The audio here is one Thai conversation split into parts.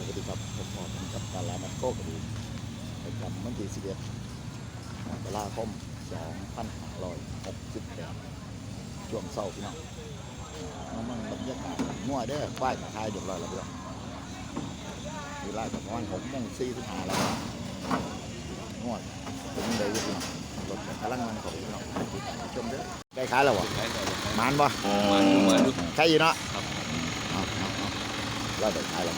สวัสดีครับผมพอผมกับตลาดนัดโคกระดูกประจำวันที่11มกราคม2568ช่วงเช้าพี่น้องน้ำมันบรรยากาศง่วยเด้อป้ายมาทายเรียบร้อยแล้วพี่น้องเวลาประมาณ6โมง45แล้วง่วยเป็นยังไงอยู่พี่น้องรถกำลังมันเขาพี่น้องติดตามชมเด้อได้ขายแล้ววะมานบ่มาดูมาดูใช่อยู่เนาะครับเอาเอาเอาเราได้ขายแล้ว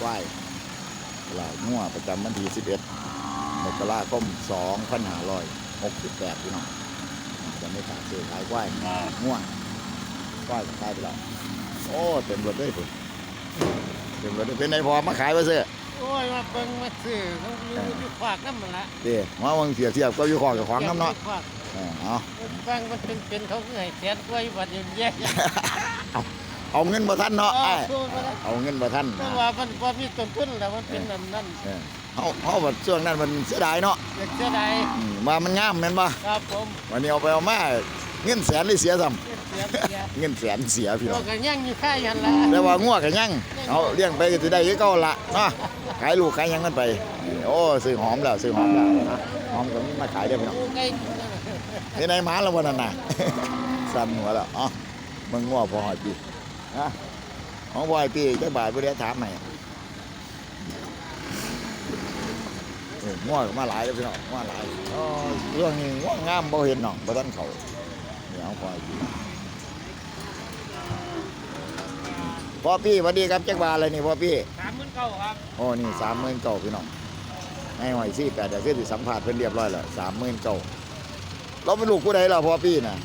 ไหวตลาดงัวประจำวันที่ 11มกราคม2568พี่น้องจะไม่ขาดซื้อขายไหวงัวไหวก็ขายไปแล้วโอ้เต็มรถเลยคุณเต็มรถเลยเป็นไงพอมาขายไปเสื้อโอ้ยมาเบิ่งมาซื้อเขาอยู่อยู่ฝากน้ำมันละเดี๋ยวมาวังเสียเสียบก็อยู่ของกับของน้ำเนาะฝากเออเอาบางมันเป็นเป็นเขาคือให้แสนกว่าอยู่บัดนี้แย่ เอาเงินมาท่านเนาะเอไอ้อสู้มาแล้วเอาเงินมาท่านเพนะราะว่ามันบ่มีต้นทุนแล้วมันเป็นนั่นนั่นเออเขาเขาแบบช่วงนั้นมันเสียดายเนาะอยากเสียดายอืมว่ามันงามแม่นปะครับผมวันนี้เอาไปเอามาเงินแสนเลยเสียซ้เสียเสียำเงินแสนเสียพี่ตัน้วองก็ยังอยู่ค่ายันละแต่ว่างัวกันยังเอาเลี้ยงไปก็จะได้คือเก่าละเนาะขายลูกขายหยังกันไป โอ้ซื้อหอมแล้วซื้อหอมแล้วนะหอมก็มีมาขายได้อพี่น้อง ใกล้นี่ในหมาแล้ววันนั้นน่ะ สั่นหัวแล้วอ๋อมึงงัวพอหอยปี นะของพอหอยปีเจ้าบ่ายบ่ได้ถามให้เอองัวก็มาหลายแล้วพี่น้องงัวหลายอ๋อเรื่องนี้งัวงามบ่เห็นน้องบ่ทันเขาเนี่ยเอาพอหอยปีพ่อพี่สวัสดีครับจักบาทอะไรนี่พ่อพี่สามหมื่นเก้าครับโอ้นี่สามหมื่นเก้าพี่น้องให้หอยสี่แปดเดี๋ยวคือสิสัมผัสเพิ่นเรียบร้อยแล้วสามหมื่นเก้าเราเป็นลูกผู้ใดล่ะพ่อพี่น่ะ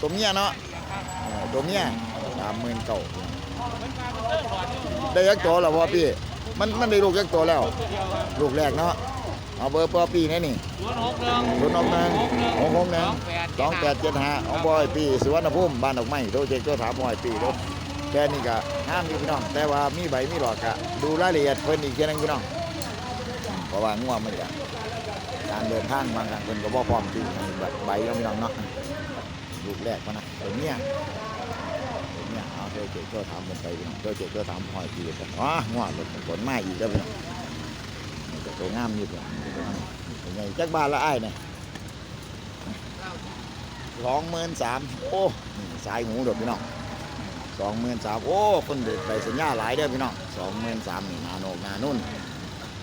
ตัวเมียเนาะเออตัวเมียสามหมื่นเก้าได้ยักตัวแล้วพ่อพี่ มันมันได้ลูกยักตัวแล้ว ลูกแรกเนาะเอาเบอร์พ่อพี่แนี่นี่ศูนย์หกหนึ่งศูนหกนึงหกหกหนึ่งสองแปดเจ็ดห้าของบอยปีสุวรรณภูมิบ้านดอกไม้โทรเช็คโทรถามบอยปีเด้อแค่นี้ก็ห้ามอยู่พี่น้อง แต่ว่ามีใบมีหลอดกะดูรายละเอียดเพิ่นอีกแค่นึงพี่น้องเพราะว่าง่วงมันก็การเดินทางบางครั้งเพิ่นก็บ่พร้อมที่ใบเนาะพี่น้องเนาะ ลูกแรกมานะตัวเนี้ยตัวเนี้ยเอาโทรเช็คโทรถามมันไปพี่น้องโทรเช็คโทรถามบอยปีกันอ๋อง่วงมันผลมาอีกแล้วพี่น้องนี่ก็ตัวงามอยู่พี่น้องเป็นไงจักบาทละไอ้เนี่ยสองหมื่นสามโอ้สายหูเด้อพี่น้องสองหมื่นสามโอ้คนเด็ดไปสัญญาหลายเด้อพี่น้องสองหมื่นสามนี่นาโนกนานุ่น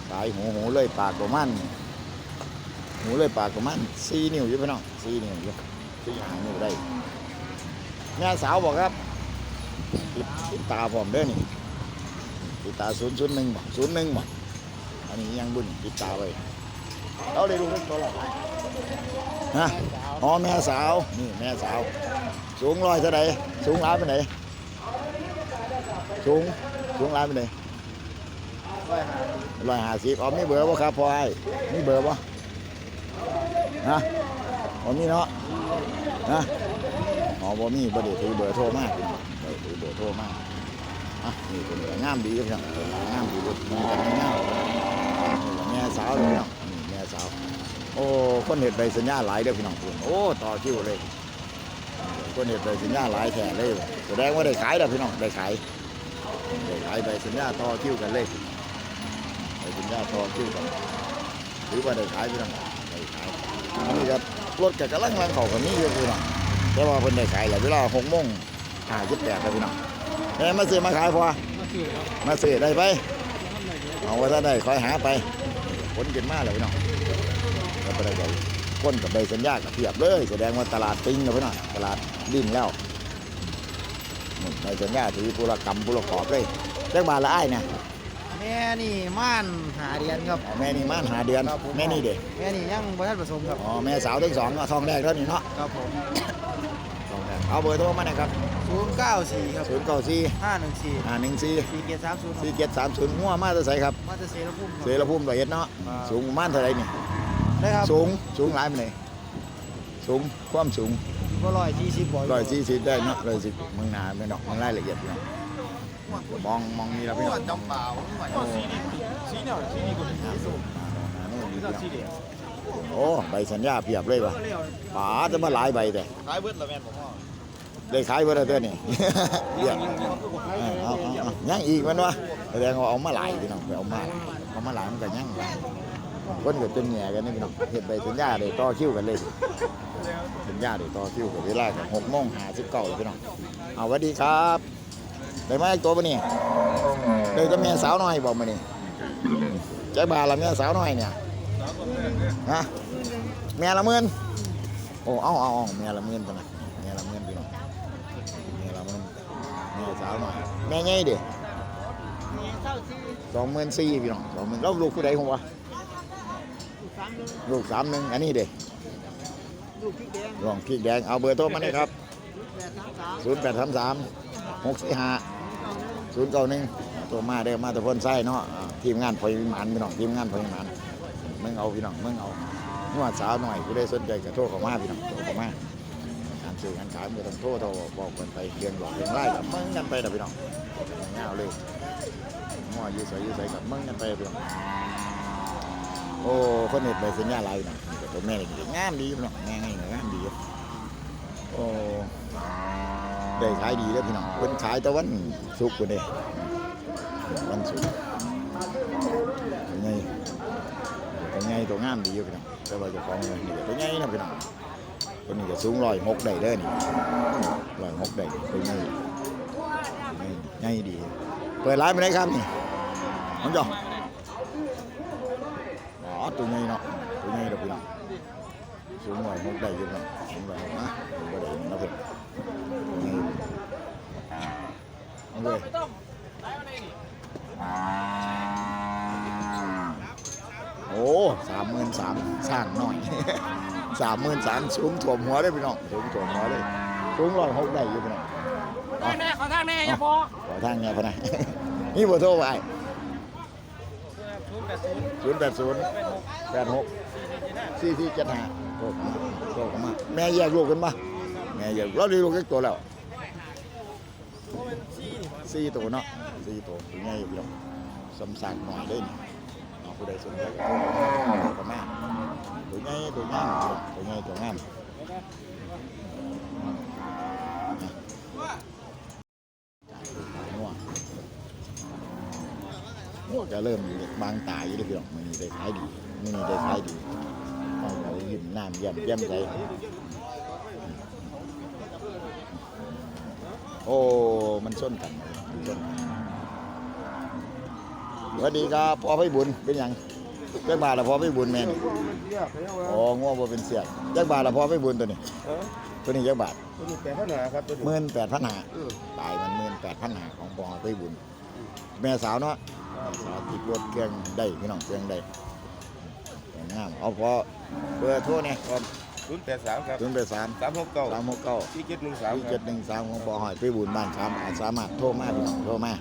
สายหูหูเลยปากประมันหูเลยปากประมันสี่นิ้วอยู่พี่น้องสี่นิ้วอยู่ สี่หางนิ้วได้ แม่สาวบอกครับติดติดตาพร้อมเด้อนี่ติดตาศูนย์ศูนย์หนึ่งบ่ศูนย์หนึ่งบ่อันนี้ยังบุญติดตาไว้เราได้รู้เรื่องตัวละฮะอ๋อแม่สาวนี่แม่สาว สูงร้อยเท่าไหร่สูงร้ายไปไหนสูงสูงร้ายไปไหนร้อยห้าสิบอ๋อมีเบอร์ป่ะครับพ่อไอ้มีเบอร์ป่ะฮะอ๋อมีเนาะ ฮะอ๋อบ่มีบ่ได้ถือเบอร์โทรมากบ่ได้ถือเบอร์โทรมากอะนี่เป็นก็งามดีครับพี่น้องงามดีด้วยมีกันงามแม่สาวเลยพี่น้องนี่แม่สาว โอ้คนเห็ดใบสัญญาหลายเด้อพี่น้องคุณโอ้ต่อคิวเลยคนเห็ดใบสัญญาหลายแท้เลยแสดงว่าได้ขายแล้วพี่น้องได้ขายได้ขายใบสัญญาต่อคิวกันเลยใบสัญญาต่อคิวกันหรือว่าได้ขายพี่น้อง อันนี้ก็รถกับกำลังลังเขากันนี้เยอะพี่น้องแต่ว่าเพิ่นได้ขายแล้วเวลาหกโมงห้าสิบแปดแล้วพี่น้องแม่มาซื้อมาขายพอมาซื้อครับมาซื้อได้ไปเอาไว้ถ้าได้คอยหาไปผลกินมาแล้วพี่น้องก็ไปได้ใหญ่คนกับใบสัญญากับเทียบเลยแสดงว่าตลาดปิ้งแล้วพี่น้องตลาดดิ้นแล้วใบสัญญาถือปุรกรรมปุรกอบเลยเรียกบาละอ้ายเนี่ย แม่นี่ม่านหาเดียนครับอ๋อแม่นี่ม่านหาเดือน ครับผม แม่นี่เด็กแม่นี่ยังบ่ทันผสมครับอ๋อแม่สาวทั้งสองก็ทองแรกแล้วนี่เนาะครับผมทองแรกเอาเบอร์โทรมาหน่อยครับ094ครับศูนย์เก้าสี่514ห้าหนึ่งสี่4730สี่เจ็ดสามศูนย์หัวมาตัวใสครับมาจะเสรภูมิคเสรับรภูมิร้อยเอ็ดเนาะครับ สูงประมาณเท่าไหรนี่ได้ครับสูงสูงหลายไปไหนสูงความสูงบ่ร้อยสี่สิบบ่ร้อยสี่สิบได้เนาะร้อยสิบมึงหนาไม่ดอกมึงรายละเอียดเนาะ มองมองนี่แล้วพี่น้องจำเปล่าโอ้สีเนี่ยสีนี่ก็สีส้มสีโอ้ใบสัญญาเพียบเลยว่ะป๋าจะมาหลายใบแต่ขายเบิดละแม่นบ่พ่อได้ขายเพื่อเท่านี้เรียกเอาเอาเอาเอายังอีกมันวะแสดงว่าเอามาหลายพี่น้องไปเอามาหลายเอามาหลายมันก็ยังหลายคนก็จนแหน่กันนี่พี่น้องเห็นไปสัญญาได้ต่อคิวกันเลยสัญญาได้ต่อคิวกับเวลากันหกโมงหาสิบเก้าพี่น้องเอาสวัสดีครับ ได้มาอีตัวปะนี่เลยก็แม่สาวน้อยบอกมานี่ใจบาละแม่สาวน้อยเนี่ยฮะแม่ละเมินโอ้เอาเอาเอาแม่ละเมินปะนะแม่ละเมินพี่น้องแม่ละเมินแม่สาวน้อยแม่ไงเด็กสองหมื่นสี่พี่น้องสองหมื่นแล้วลูกผู้ใดของวะลูกสามหนึ่งอันนี้เด็กลองพริกแดงเอาเบอร์โทรมาเนี่ยครับแปดสามสามหกสี่ห้า ศูนย์เก้าหนึ่งตัวมาเด้อมาตะพ้นไส้เนาะทีมงานพอยหมันพี่น้องทีมงานพอยหมันมึงเอาพี่น้องมึงเอาหัวสาวหน่อยกูได้สนใจกับโทษเขามาพี่น้องโทษเขามาการสื่อการขายมืนต้องโทษโทรบอกกันไปเรียงหลอกเรียงไล่กับมึงกันไปนะพี่น้องเงาเลยหัวยืดใส่ยืดใส่กับมึงกันไปพี่น้องโอ้คนเห็ดใบสัญญาลาไรเน้อตัวแม่เลยงามดีพี่น้องแม่ไงงามดีโอ้ ได้ขายดีแล้วพี่น้องเพิ่นขายแตะวันศุกร์พุ่นเด้วันศุกร์ตัวใหญ่ตัวใหญ่ตัวงามดีอยู่พี่น้องแต่ว่าจ้าของเงินนี่ก็ตัวใหญ่นะพี่น้องตัวนี้ก็สูงร้อยหกได้เด้อนี่ร้อยหกได้ตัวใหญ่ตัวใหญ่ดี เปิดร้านไปไหนครับนี่น้องจออ๋อตัวใหญ่เนาะตัวใหญ่เด้อพี่น้องสูงหน่อยมุกได้อยังไงสูงหน่อยนะมุกได้นะเพื่อนนี่ เอาเลยโอ้สามหมื่นสามสร้างหน่อยสามหมื่นสามสูงถ่วมหัวได้พี่น้องสูงถ่วมหัวได้สูงร้อยหกได้อยู่พี่น้องทางแน่ขอทางแน่อย่าพอขอทางเนี้ยพะนะนี่เบอร์โทรไปศูนย์แปดศูนย์ศูนย์แปดศูนย์แปดหกสี่สี่เจ็ดห้าโทรเข้ามาโทรเข้ามาแม่แยกลูกกันปะแม่แยกเราได้ลูกเล็กตัวแล้ว สี่ตัวเนาะสี่ตัวตัวใหญ่อยู่พี่น้องสำสักหน่อยได้นี่เอาผู้ใดสนใจก็โทรเข้ามาตัวใหญ่ตัวงามตัวใหญ่ตัวงามงัวงัวก็เริ่มอยู่บางตาอยู่เด้อพี่น้องมันนี่ได้ขายดีมันนี่ได้ขายดีเอาไปยิ้มน้ำเยี่ยมเยี่ยมใจโอ้ มันส้นกัน มันส้นกันสวัสดีครับพ่อพี่บุญเป็นหยังเจ้าบาทละพ่อพี่บุญแม่นี่เรียกไปแล้วอ๋อง้อบ่เป็นเสียกเจ้าบาทละพ่อพี่บุญตัวนี้เออตัวนี้เจ้าบาทตัวนี้แปดพันหาครับตัวนี้หมื่นแปดพันหาเออตายมันหมื่นแปดพันหาของพ่อพี่บุญแม่สาวเนาะสาวติดรถเครื่องได้พี่น้องเครื่องได้งามเอาพอเบอร์โทรเนี่ยก่อน ศูนย์แปดสามครับศูนย์แปดสามสามหกเก้าสามหกเก้าสี่เจ็ดหนึ่งสามสี่ครัเจ็บดหนึ่งสามของปอหอยพี่บุญบ้านคำอาจสามารถโทรมาพี่น้องโทรมา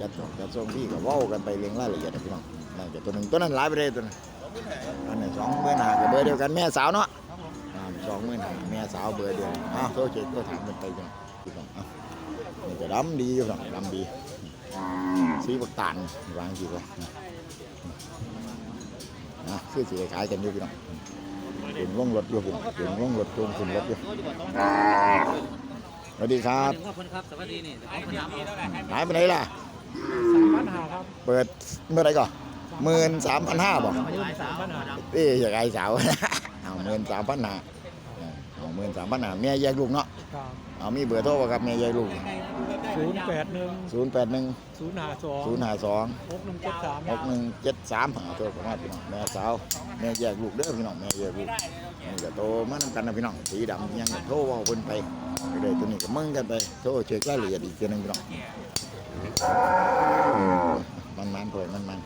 จะจะส่งพี่กับว่ากันไปเรียงรายละเอียดนะพี่น้องนั่นจะตัวหนึ่งตัวนั้นหลายไปเลยตัวนั้นอันนี้สองหมื่นห้ากับเบอร์เดียวกันแม่สาวเนาะสองหมื่นห้าแม่สาวเบอร์เดียวอ้าวโทรเช็คโทรถามกันไปพี่น้องพี่น้องอะนี่จะดำดีอยู่พี่น้องดำดีสีบักตาลวางกี่วะนะซื้อสีขายกันอยู่พี่น้อง ถึงลงรถอยู่พี่น้องถึงลงรถจูงขึ้นรถอยู่สวัสดีครับขอบคุณครับสวัสดีนี่ขอบคุณครับหายไปไหนล่ะเปิดเมื่อไรก่อนหมื่นสามพันห้าบอกเอ๊ยอยากไอ้สาวเอาหมื่นสามพันห้า อาหมื่นสามพันห้าแม่แยกลูกเนาะครับเอามีเบอร์โทรบ่ครับแม่แยกลูกศูนย์แปดหนึ่งศูนย์แปดหนึ่งศูนย์หาสองศูนย์ห้าสองหกหนึ่งเจ็ดสามหกหนึ่งเจ็ดสามหาโทรเข้ามาพี่น้องแม่สาวแม่แยกลูกเด้อพี่น้องแม่แยกลูกนี่ก็โตมานำกันนะพี่น้องสีดำยังก็โทรเว่าคนไปเดี๋ยวตัวนี้ก็มึงกันไปโทรเช็ครายละเอียดอีกทีหนึงพี่น้องมันมันๆเผยมันมัน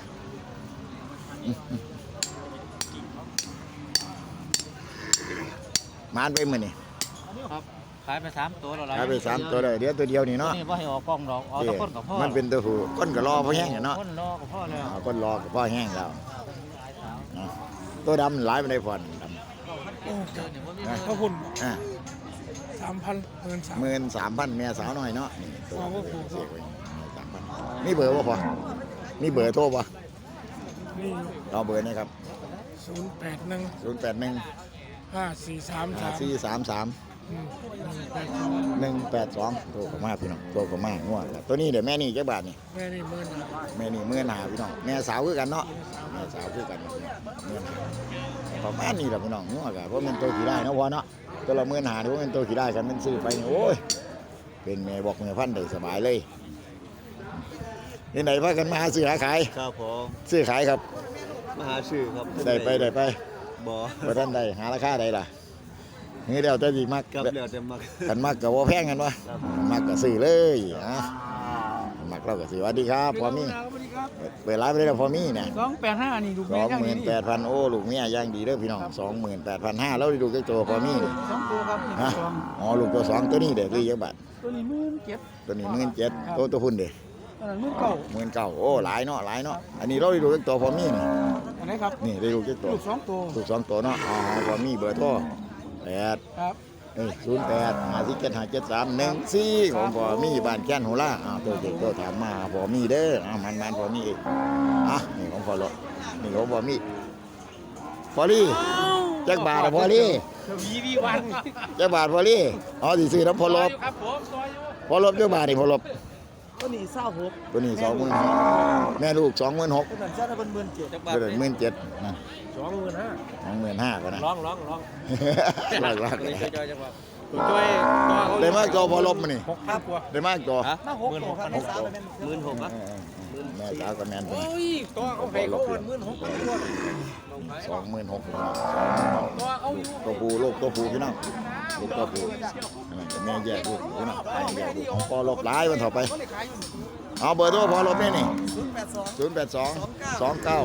มานไปมือนี่ครับขายไปสามตัวแล้วขายไปสามตัวเลยเดี๋ยวตัวเดียวนี่เนาะนี่ว่าให้ออกกล้องดอกเอาแตะก้นกับพ่อมันเป็นตัวผู้ก้นก็รอพอแห้งอะเนาะก้นรอกับพ่อแล้วอ่าก้นรอก็พอแห้งแล้วเนาะตัวดำหลายไปได้พอนดขอบคุณำอ่าสามพันหมื่นสามหมื่นสามพันแม่สาวน้อยเนาะนี่ตัวอ๋อครับผมเสียไว้สามพันมีเบอร์ป่ะพอมีเบอร์โทรป่ะนี่เราเบอร์นี่ครับศูนย์แปดหนึ่งศูนย์แปดหนึ่ง ห้าสี่สามสามสี่สามสามหอืมแปดสองหนึ่งแปดสองโตกมาพี่น้องโตกมาง่วงแล้วตัวนี้เดี๋ยวแม่นี่จักบาทนี่แม่นี่หมื่นนะแม่นี่เมื่อหนาพี่น้องแม่สาวคือกันเนาะแม่สาวคือกันเนาะเมื่อหนาประมาณนี้แหละพี่น้องง่วงกันเพราะมันตัวขี่ได้เนาะพอเนาะตัวละเมื่อหนาถือว่ามันตัวขี่ได้กันมันซื้อไปนี่โอ้ยเป็นแม่บอกแม่พันธุ์ได้สบายเลยนี่ไหนพากันมาหาซื้อหาขายครับผมซื้อขายครับมหาชื่อครับได้ไปได้ไป บอว่าท่านได้หาราคาได้ล่ะนี่เดี๋ยวจะดีมากกับเดี๋ยวจะมากันมากกับว่าแพงกันวะครับมากกับซื้อเลยอะมักเรากับซื้อสวัสดีครับพอมีสวัสดีครับเปิดร้านไปได้แล้วพอมีเนี่ยสองแปดห้านี่ดูสแม่องย่างหมื่นนี้แปดพันโอ้ลูกเมียย่างดีเด้อพี่น้องสองหมื่นแปดพันห้าแล้วได้ดูแค่ตัวพอมีนี่สองตัวครับนี่ฮะสองอ๋อลูกตัวสองตัวนี้เด็กคือเยอะบาทตัวนี้หมื่นเจ็ดตัวนี้หมื่นเจ็ดตัวตัวพุ่นเด็กอันนั้นหมื่นเก้าหมื่นเก้าโอ้หลายเนาะหลายเนาะอันนี้เราได้ดูแค่ตัวพอมีนี่ อันไหนครับนี่ได้ดูแค่ตัวลูกสองตัวลูกสองตัวเนาะอ๋อพอมีเบอร์โทรแปดครับเอ้ยศูนย์แปดห้าสิบเจ็ดห้าเจ็ดสามหนึ่งสี่ของพอมีบ้านแก่นหัวล่าอ้าวตัวเด็กตัวถามมาพอมีเด้ออ้าวมันมันพอมีอีกอะนี่ของพอรถนี่ของพอมีพอลี่จักบาทอะพอลี่วีวีวันจักบาทพอลี่อ๋อสิซื้อน้ำพอลบครับผมซอยอยู่พอลบจักบาทนี่พอลบ ตัวนี้เศร้าหกตัวนี้สองหมื่นแม่ลูกสองหมื่นหกตัวนั้นเจ้าได้เป็นหมื่นเจ็ดตัวนี้หมื่นเจ็ดนะสองหมื่นห้าสองหมื่นห้าก็นะร้องร้องร้องลากลากตัวนี้จอยจังหวะตัวจอยตัวเขาได้มากตัวพอลบมานี่หกห้าตัวได้มากตัวมาหกตัวครับหกตัวหมื่นหกเออะอเออเออ แม่สาวกับแมนตัวโอ้นี้ยตัวเขาให้เขาเป็นหมื่นหกตัวสองหมื่นหกตัวเขาอยู่ตัวผู้ลูกตัวผู้พี่น้องลูกตัวผู้นั่นก็แม่แยกลูกพี่น้องแม่แยกลูกของพอลบหลายวันต่อไปเขาได้ขายอยู่เอาเบอร์โทรพอลบนี่นี่ศูนย์แปดสองศูนย์แปดสองสองเก้า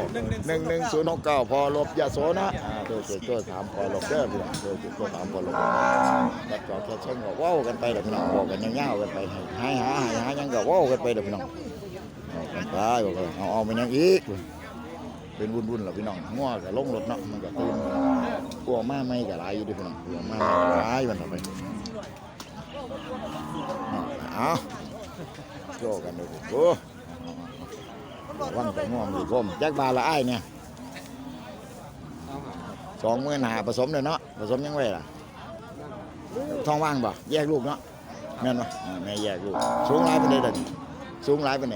หนึ่งหนึ่งศูนย์หกเก้าพอลบยาโสนะอ่าตัวเจ็ดตัวถามพอลบเด้อพี่น้องตัวเจ็ดตัวถามพอลบแล้วก็แค่ช่องก็เว้ากันไปเด้อพี่น้องบอกกันยาวๆกันไปให้หาให้หายังก็เว้ากันไปเด้อพี่น้อง เอากันไปบอกกันเอาเอาไปยังอีก เป็นวุ่นๆเหรอพี่น้องง่วกับลงรถเนาะมันก็ตื่นกลัวมาไม่กับไรอยู่เดิพี่น้องกลัวมาไม่กับไรมันต่อไปเอาโจกันเลยโอ้วันแต่ง่วงอยู่ผมจักบาละไอ้เนี่ยสองมื่นหาผสมเลยเนาะผสมยังไงล่ะท้องว่างป่ะแยกลูกเนาะแม่นป่ะแม่แยกลูกสูงหลายปานใดเด่นสูงหลายปาน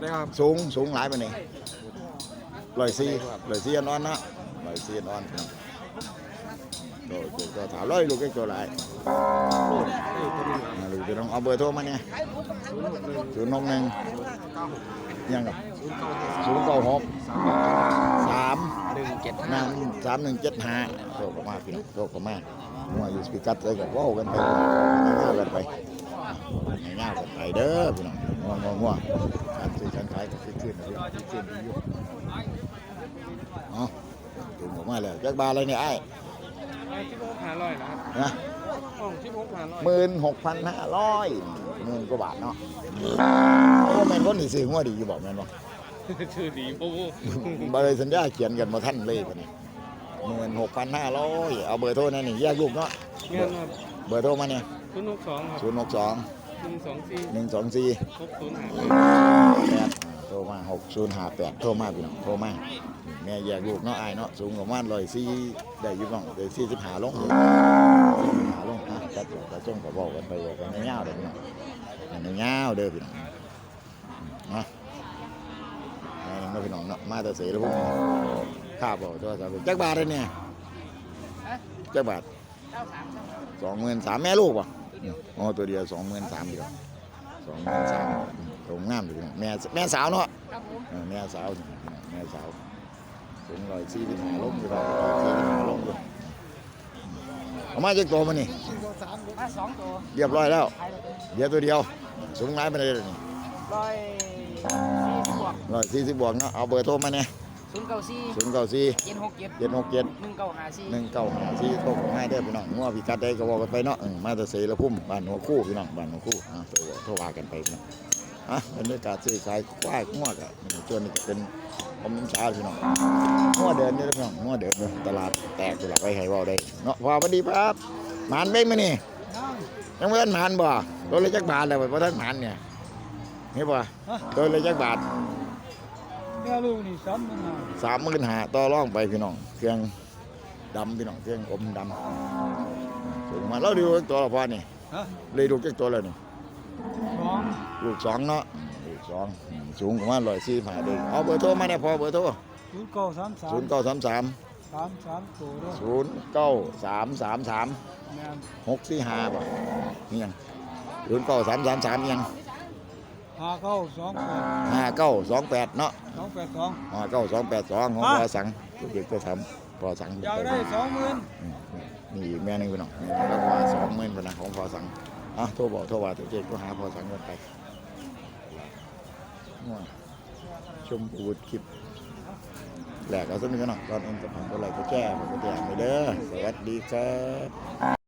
ได้ครับสูงสูงหลายปานใดร้อยสี่ร้อยสี่อันอ่อนนะร้อยสี่อันอ่อนครับโดยโดยก็ถามร้อยลูกแก่ตัวหลายอ่าลูกจะต้องเอาเบอร์โทรมาเนี่ยศูนย์หกหนึ่งยังกับศูนย์เก้าหกสามหนึ่งเจ็ดนางสามหนึ่งเจ็ดห้าโทรเข้ามาพี่น้องโทรเข้ามาหัวอยู่สปีกัดเลยกับว้าวกันไปง่ายกันไป ง่ายๆกันไปเด้อพี่น้องง่วงง่วงง่วงการซื้อการขายก็ขึ้นขึ้นขึ้นขึ้นดีอยู่เอาถึงผมมาแล้วจักบาทอะไรเนี่ยไอ้ที่หกหาร้อยนะครับนะห้องที่หกหาร้อยหมื่นหกพันห้าร้อยหมื่นกว่าบาทเนาะโอ้แม่นคนที่ซื้อหัวดีอยู่บอกแมนบ่ชื่อดีโอ้โหบริสัญญาเขียนกันมาท่านเลยปะนี่หมื่นหกพันห้าร้อยเอาเบอร์โทรนั่นนี่แยกลูกเนาะเบอร์โทรมาเนี่ยศูนย์หกสองศูนย์หกสอง นึ่งสองสี่หนึ่งสองสี่หกศูนย์ห้าแปดโทรมาหกศูนย์ห้าแปดโทรมาพี่น้องโทรมาแม่แยกลูกเนาะไอ้ายเนาะสูงประมาณร้อยสี่ได้อยี่บ้องได้สี่สิบห้าลงสี่สิบห้าลงอะจัดเดี๋ยวจะจ้งกับบอกกันไปบอกกันในเงาวเด้อพี่น้องในเงาวเด้อพี่น้องเนาะเอาเนาะพี่น้องเนาะมาแต่เสียแล้วพวกนี้ข้าบอกตัวสาวจักบาทเลยเนี่ยจักบาทสองหมื่นสามแม่ลูกป่ะ อ๋อตัวเดียวสองหมื่นสามเดียวสองแม่สาวตรงงามอยู่แม่แม่สาวเนาะเออแม่สาวนี่แม่สาวสูงร้อยสี่ที่หาลงอยู่ร้อยสี่ที่หาลงอยู่เอามาจากตัวมันนี่มาสองตัวเรียบร้อยแล้วขายเลยเดียวตัวเดียว สูงร้ายไปเลยนี่ร้อยสี่สิบบวกร้อยสี่สิบบวกเนาะเอาเบอร์โทรมาเนี่ย ศูนย์เก้าสี่ศูนย์เก้าสี่เจ็ดหกเจ็ดเจ็ดหกเจ็ดหนึ่งเก้าห้าสี่หนึ่งเก้าห้าสี่โทรผมให้ได้อพี่น้องงัวพิกัดได้ก็บอกกันไปเนาะเออมาแต่เสระพุ่มบ้านหัวคู่พี่น้องบ้านหัวคู่อะโทรโทรว่ากันไปพี่น้องอะบรรยากาศซื้อขายควายงัวกันส่วนนี้ก็เป็นผมน้ำชาพี่น้องงัวเดินนี่พี่น้องงัวเดินเนอะตลาดแตกตลาดไว้ให้เว่าได้เนาะพอพอดีครับหมานเบ้งมานี่ยังไม่ทันหมานบ่ตัวเลยจักบาทเลยบ่ทันหมานเนี่ยนี่บ่ตัวเลยจักบาท แม่ลูกนี่ซ้ำมันมาสามหมื่นหาต่อรองไปพี่น้องเครื่องดำพี่น้องเครื่องผมดำเคสูงมาเราดูตัวละพอนี่ฮะเลยดูจักตัวเลยนี่สองลูกสองเนาะลูกสองอืมสูงประมาณร้อยสี่ผ่าเด็กเอาเบอร์โทรมาเนี่ยพอเบอร์โทรศูนย์เก้าสามสามศูนย์เก้าสามสามสามสามตัวเด้อศูนย์เก้าสามสามสามแม่นหกสี่ห้าป่ะนี่ยังศูนย์เก้าสามสามสามยัง ห้าเก้าสองแปดห้าเก้าสองแปดเนาะสองแปดสอง ห้าเก้าสองแปดสองของฮะ พอสังลูกเด็กก็ทำพอสังอยากได้สองหมื่นอืมนี่อีกแม่หนึงไปหน่อยแล้วกว่าสองหมื่นไปนะของพอสังอะโทรบอกโทรว่าตัวเจ๊ก็หาพอสังกันไปง่วงชมอูดคลิปแหลกเอาสักนิดก็หน่อยตอนเอ็นจะผ่านก็ไหลก็แก้ผมก็แจ้งไปเด้อสวัสดีครับ